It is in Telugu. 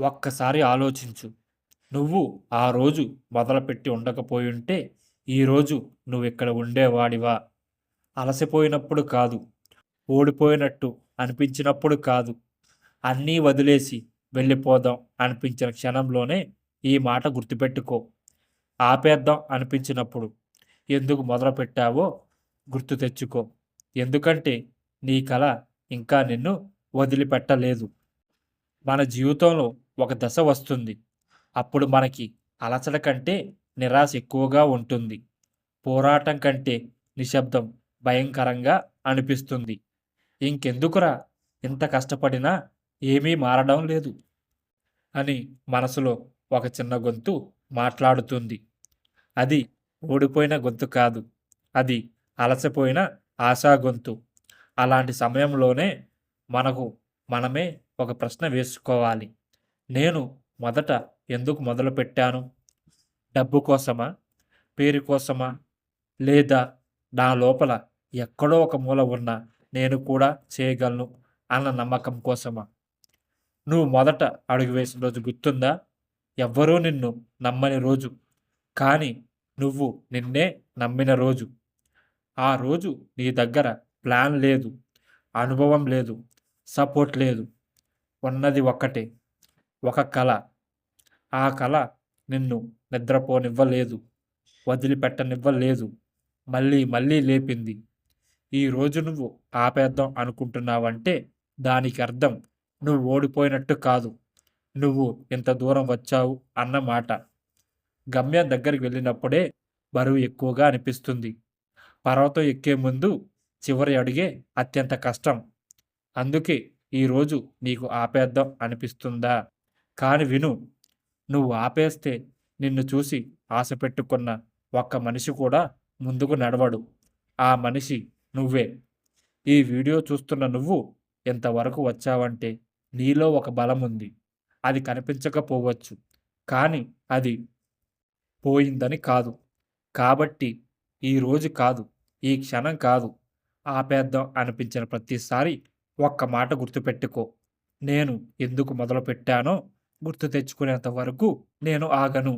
ఒక్కసారి ఆలోచించు. నువ్వు ఆ రోజు మొదలుపెట్టి ఉండకపోయుంటే ఈరోజు నువ్వు ఇక్కడ ఉండేవాడివా? అలసిపోయినప్పుడు కాదు. ఓడిపోయినట్టు అనిపించినప్పుడు కాదు. అన్నీ వదిలేసి వెళ్ళిపోదాం అనిపించిన క్షణంలోనే ఈ మాట గుర్తుపెట్టుకో. ఆపేద్దాం అనిపించినప్పుడు ఎందుకు మొదలుపెట్టావో గుర్తు తెచ్చుకో. ఎందుకంటే నీ కళ ఇంకా నిన్ను వదిలిపెట్టలేదు. మన జీవితంలో ఒక దశ వస్తుంది. అప్పుడు మనకి అలసట కంటే నిరాశ ఎక్కువగా ఉంటుంది. పోరాటం కంటే నిశ్శబ్దం భయంకరంగా అనిపిస్తుంది. ఇంకెందుకురా? ఇంత కష్టపడినా ఏమీ మారడం లేదు అని మనసులో ఒక చిన్న గొంతు మాట్లాడుతుంది. అది ఓడిపోయిన గొంతు కాదు. అది అలసిపోయిన ఆశా గొంతు. అలాంటి సమయంలోనే మనకు మనమే ఒక ప్రశ్న వేసుకోవాలి. నేను మొదట ఎందుకు మొదలుపెట్టాను? డబ్బు కోసమా? పేరు కోసమా? లేదా నా లోపల ఎక్కడో ఒక మూల ఉన్న నేను కూడా చేయగలను అన్న నమ్మకం కోసమా? నువ్వు మొదట అడుగు వేసిన రోజు గుర్తుందా? ఎవ్వరూ నిన్ను నమ్మని రోజు. కానీ నువ్వు నిన్నే నమ్మిన రోజు. ఆ రోజు నీ దగ్గర ప్లాన్ లేదు అనుభవం లేదు సపోర్ట్ లేదు. ఉన్నది ఒక్కటే. ఒక కళ ఆ కళ నిన్ను నిద్రపోనివ్వలేదు వదిలిపెట్టనివ్వలేదు మళ్ళీ మళ్ళీ లేపింది. ఈ రోజు నువ్వు ఆపేద్దాం అనుకుంటున్నావంటే దానికి అర్థం నువ్వు ఓడిపోయినట్టు కాదు. నువ్వు ఇంత దూరం వచ్చావు అన్నమాట గమ్యం దగ్గరికి వెళ్ళినప్పుడే బరువు ఎక్కువగా అనిపిస్తుంది. పర్వతం ఎక్కే ముందు చివరి అడిగే అత్యంత కష్టం. అందుకే ఈరోజు నీకు ఆపేద్దాం అనిపిస్తుందా? కాని విను నువ్వు ఆపేస్తే నిన్ను చూసి ఆశ పెట్టుకున్న ఒక్క మనిషి కూడా ముందుకు నడవడు. ఆ మనిషి నువ్వే. ఈ వీడియో చూస్తున్న నువ్వు ఎంతవరకు వచ్చావంటే నీలో ఒక బలం ఉంది అది కనిపించకపోవచ్చు. కానీ అది పోయిందని కాదు. కాబట్టి ఈ రోజు కాదు ఈ క్షణం కాదు. ఆపేద్దాం అనిపించిన ప్రతిసారి ఒక్క మాట గుర్తుపెట్టుకో. నేను ఎందుకు మొదలుపెట్టానో గుర్తు తెచ్చుకునేంత వరకు నేను ఆగను.